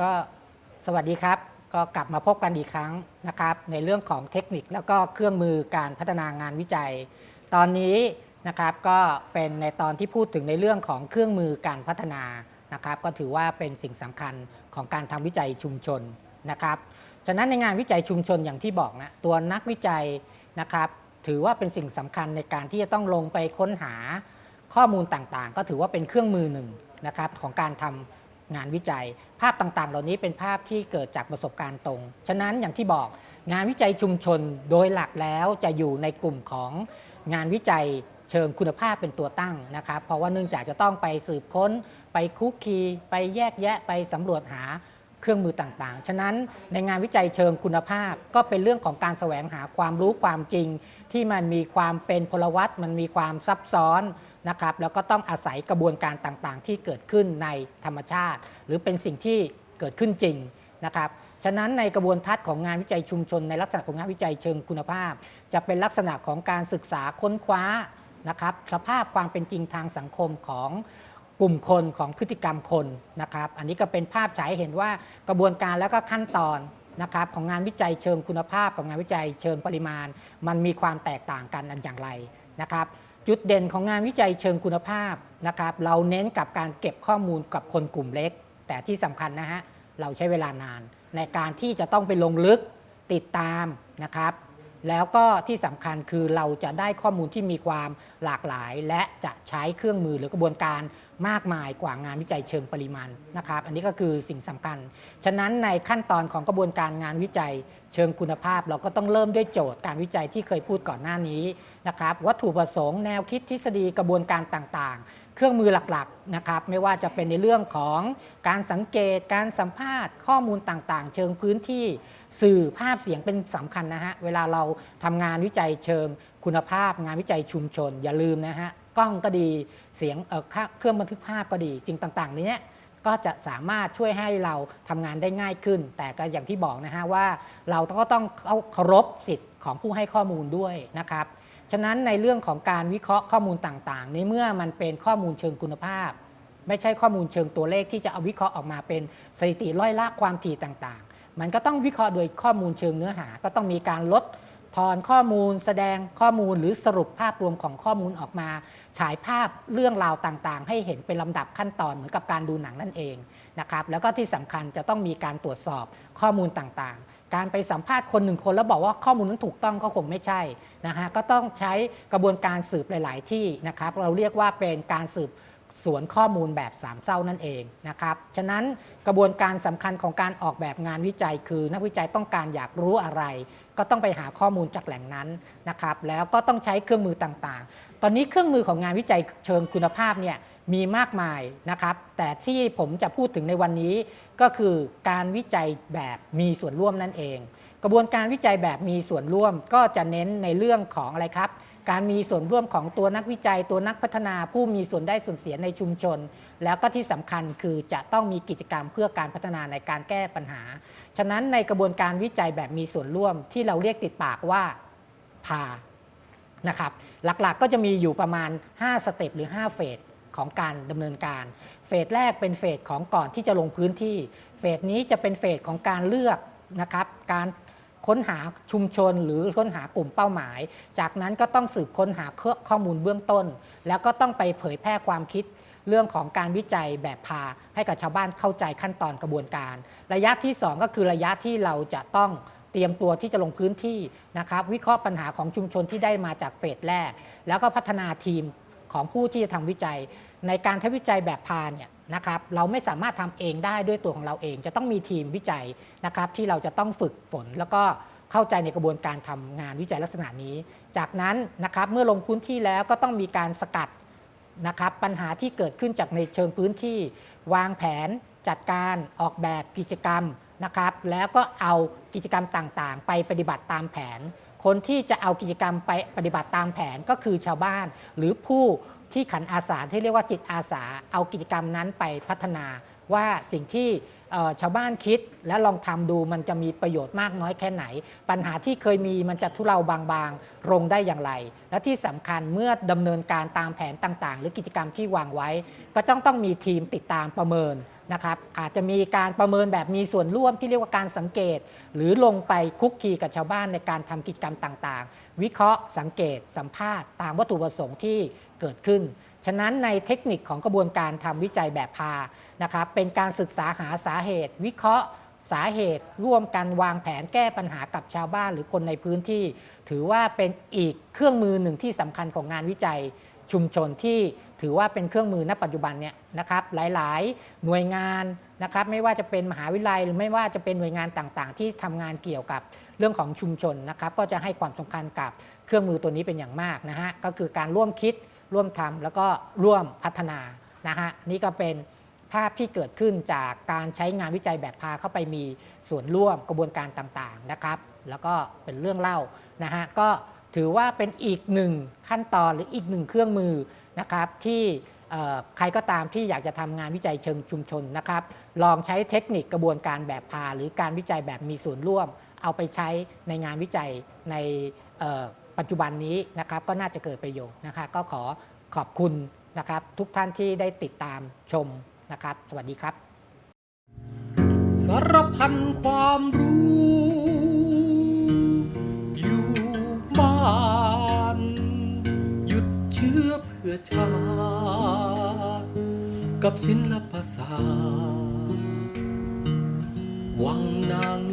ก็สวัสดีครับ ก็กลับมาพบกันอีกครั้งนะครับ ในเรื่องของเทคนิคแล้วก็เครื่องมือการพัฒนางานวิจัย ตอนนี้นะครับก็เป็นในตอนที่พูดถึงในเรื่องของเครื่องมือการพัฒนานะครับ ก็ถือว่าเป็นสิ่งสำคัญของการทำวิจัยชุมชนนะครับฉะนั้นในงานวิจัยชุมชนอย่างที่บอกนะตัวนักวิจัยนะครับ ถือว่าเป็นสิ่งสำคัญในการที่จะต้องลงไปค้นหาข้อมูลต่างๆ ก็ถือว่าเป็นเครื่องมือหนึ่งนะครับของการทำ งานวิจัย ภาพต่างๆ เหล่านี้เป็นภาพที่เกิดจากประสบการณ์ตรง ฉะนั้นอย่างที่บอกงานวิจัยชุมชนโดยหลักแล้วจะอยู่ในกลุ่มของงานวิจัยเชิงคุณภาพเป็นตัวตั้งนะครับ เพราะว่าเนื่องจากจะต้องไปสืบค้น ไปคุกคี ไปแยกแยะไปสำรวจหาเครื่องมือต่างๆ ฉะนั้นในงานวิจัยเชิงคุณภาพก็เป็นเรื่องของการแสวงหาความรู้ความจริง ที่มันมีความเป็นพลวัตมันมีความซับซ้อน นะครับแล้วก็ต้องอาศัยกระบวนการต่างๆ ที่เกิดขึ้นในธรรมชาติ หรือเป็นสิ่งที่เกิดขึ้นจริงนะครับฉะนั้นในกระบวนทัศน์ของงานวิจัยชุมชน ในลักษณะของงานวิจัยเชิงคุณภาพ จะเป็นลักษณะของการศึกษาค้นคว้านะครับสภาพความเป็นจริงทางสังคมของกลุ่มคนของพฤติกรรมคนนะครับ อันนี้ก็เป็นภาพฉายเห็นว่ากระบวนการแล้วก็ขั้นตอนนะครับของงานวิจัยเชิงคุณภาพกับงานวิจัยเชิงปริมาณ มันมีความแตกต่างกันอันอย่างไรนะครับ จุดเด่นของงานวิจัยเชิงคุณภาพนะครับ เราเน้นกับการเก็บข้อมูลกับคนกลุ่มเล็ก แต่ที่สำคัญนะฮะเราใช้เวลานาน ในการที่จะต้องไปลงลึกติดตามนะครับ แล้วก็ที่สำคัญคือเราจะได้ข้อมูลที่มีความหลากหลาย และจะใช้เครื่องมือหรือกระบวนการมากมายกว่างานวิจัยเชิงปริมาณนะครับ อันนี้ก็คือสิ่งสำคัญ ฉะนั้นในขั้นตอนของกระบวนการงานวิจัยเชิงคุณภาพ เราก็ต้องเริ่มด้วยโจทย์การวิจัยที่เคยพูดก่อนหน้านี้นะครับ วัตถุประสงค์แนวคิดทฤษฎีกระบวนการต่างๆ เครื่องมือหลักๆนะครับไม่ว่าจะเป็นในเรื่องของการสังเกตการสัมภาษณ์ข้อมูลต่างๆ เชิงพื้นที่สื่อภาพเสียงเป็นสำคัญนะฮะเวลาเราทำงานวิจัยเชิงคุณภาพ งานวิจัยชุมชน อย่าลืมนะฮะกล้องก็ดีเสียงเเครื่องบันทึกภาพก็ดีสิ่งต่างๆนี้ก็จะสามารถช่วยให้เราทำงานได้ง่ายขึ้น แต่ก็อย่างที่บอกนะฮะว่า เราก็ต้องเคารพสิทธิ์ของผู้ให้ข้อมูลด้วยนะครับ ฉะนั้นในเรื่องของการวิเคราะห์ข้อมูลต่างๆ ในเมื่อมันเป็นข้อมูลเชิงคุณภาพ ไม่ใช่ข้อมูลเชิงตัวเลขที่จะเอาวิเคราะห์ออกมาเป็นสถิติร้อยละความถี่ต่างๆ มันก็ต้องวิเคราะห์โดยข้อมูลเชิงเนื้อหา ก็ต้องมีการลด ทอนข้อมูลแสดงข้อมูลหรือสรุปภาพรวมของข้อมูลออกมา ฉายภาพเรื่องราวต่างๆ ให้เห็นเป็นลำดับขั้นตอนเหมือนกับการดูหนังนั่นเองนะครับแล้วก็ที่สำคัญจะต้องมีการตรวจสอบข้อมูลต่างๆ การไปสัมภาษณ์คนหนึ่งคนแล้วบอกว่าข้อมูลนั้นถูกต้องก็คงไม่ใช่นะฮะก็ต้องใช้กระบวนการสืบหลาย ๆ ที่นะครับเราเรียกว่าเป็นการสืบ สวนข้อมูลแบบสามเศร้านั่นเองนะครับ ฉะนั้นกระบวนการสำคัญของการออกแบบงานวิจัยคือ นักวิจัยต้องการอยากรู้อะไร ก็ต้องไปหาข้อมูลจากแหล่งนั้นนะครับ แล้วก็ต้องใช้เครื่องมือต่างๆ ตอนนี้เครื่องมือของงานวิจัยเชิงคุณภาพเนี่ยมีมากมายนะครับ แต่ที่ผมจะพูดถึงในวันนี้ก็คือการวิจัยแบบมีส่วนร่วมนั่นเอง กระบวนการวิจัยแบบมีส่วนร่วมก็จะเน้นในเรื่องของอะไรครับ การมีส่วนร่วมของตัวนักวิจัย ตัวนักพัฒนาผู้มีส่วนได้ส่วนเสียในชุมชน แล้วก็ที่สำคัญคือจะต้องมีกิจกรรมเพื่อการพัฒนาในการแก้ปัญหา ฉะนั้นในกระบวนการวิจัยแบบมีส่วนร่วมที่เราเรียกติดปากว่าพานะครับหลักๆก็จะมีอยู่ประมาณ 5 สเต็ปหรือ 5 เฟสของการดำเนินการ เฟสแรกเป็นเฟสของก่อนที่จะลงพื้นที่ เฟสนี้จะเป็นเฟสของการเลือกนะครับการ ค้นหาชุมชนหรือค้นหากลุ่มเป้าหมาย จากนั้นก็ต้องสืบค้นหาข้อมูลเบื้องต้น แล้วก็ต้องไปเผยแพร่ความคิดเรื่องของการวิจัยแบบพาให้กับชาวบ้านเข้าใจขั้นตอนกระบวนการ ระยะที่ 2 ก็คือระยะที่เราจะต้องเตรียมตัวที่จะลงพื้นที่นะครับ วิเคราะห์ปัญหาของชุมชนที่ได้มาจากเฟสแรก แล้วก็พัฒนาทีมของผู้ที่จะทำวิจัย ในการทำวิจัยแบบพาเนี่ย นะครับเราไม่สามารถทำเองได้ด้วยตัวของเราเอง จะต้องมีทีมวิจัยนะครับที่เราจะต้องฝึกฝนแล้วก็เข้าใจในกระบวนการทำงานวิจัยลักษณะนี้ จากนั้นนะครับเมื่อลงพื้นที่แล้วก็ต้องมีการสกัดนะครับปัญหาที่เกิดขึ้นจากในเชิงพื้นที่ วางแผน จัดการออกแบบกิจกรรมนะครับ แล้วก็เอากิจกรรมต่างๆ ไปปฏิบัติตามแผน คนที่จะเอากิจกรรมไปปฏิบัติตามแผนก็คือชาวบ้าน หรือผู้ ที่ขันอาสาที่เรียกว่าจิตอาสา เอากิจกรรมนั้นไปพัฒนา ว่าสิ่งที่ชาวบ้านคิดและลองทำดูมันจะมีประโยชน์มากน้อยแค่ไหน ปัญหาที่เคยมีมันจะทุเลาบางๆลงได้อย่างไร และที่สำคัญเมื่อดำเนินการตามแผนต่างๆ หรือกิจกรรมที่วางไว้ ก็ต้องต้องมีทีมติดตามประเมินนะครับอาจจะมีการประเมินแบบมีส่วนร่วมที่เรียกว่าการสังเกต หรือลงไปคุกคีกับชาวบ้านในการทำกิจกรรมต่างๆ วิเคราะห์สังเกต สัมภาษณ์ตามวัตถุประสงค์ที่เกิดขึ้น ฉะนั้นในเทคนิคของกระบวนการทำวิจัยแบบพา นะครับเป็นการศึกษาหาสาเหตุ วิเคราะห์สาเหตุร่วมกันวางแผนแก้ปัญหากับชาวบ้านหรือคนในพื้นที่ ถือว่าเป็นอีกเครื่องมือหนึ่งที่สำคัญของงานวิจัยชุมชนที่ถือว่าเป็นเครื่องมือณปัจจุบันเนี่ยนะครับหลาย ๆ หน่วยงานนะครับไม่ว่าจะเป็นมหาวิทยาลัยหรือไม่ว่าจะเป็นหน่วยงานต่างๆ ที่ทำงานเกี่ยวกับเรื่องของชุมชนนะครับก็จะให้ความสำคัญกับเครื่องมือตัวนี้เป็นอย่างมากนะฮะก็คือการร่วมคิดร่วมทำแล้วก็ร่วมพัฒนานะฮะนี่ก็เป็น ภาพที่เกิดขึ้นจากการใช้งานวิจัยแบบพาเข้าไปมีส่วนร่วมกระบวนการต่างๆนะครับ แล้วก็เป็นเรื่องเล่านะฮะก็ถือว่าเป็นอีกหนึ่งขั้นตอนหรืออีกหนึ่งเครื่องมือนะครับที่ใครก็ตามที่อยากจะทำงานวิจัยเชิงชุมชนนะครับ ลองใช้เทคนิคกระบวนการแบบพา หรือการวิจัยแบบมีส่วนร่วม เอาไปใช้ในงานวิจัยในปัจจุบันนี้นะครับ ก็น่าจะเกิดประโยชน์นะคะก็ขอขอบคุณนะครับ ทุกท่านที่ได้ติดตามชม นะครับ สวัสดีครับสารพันความรู้ อยู่บ้านหยุดเชื้อเพื่อชาติกับศิลปศาสตร์วังนาง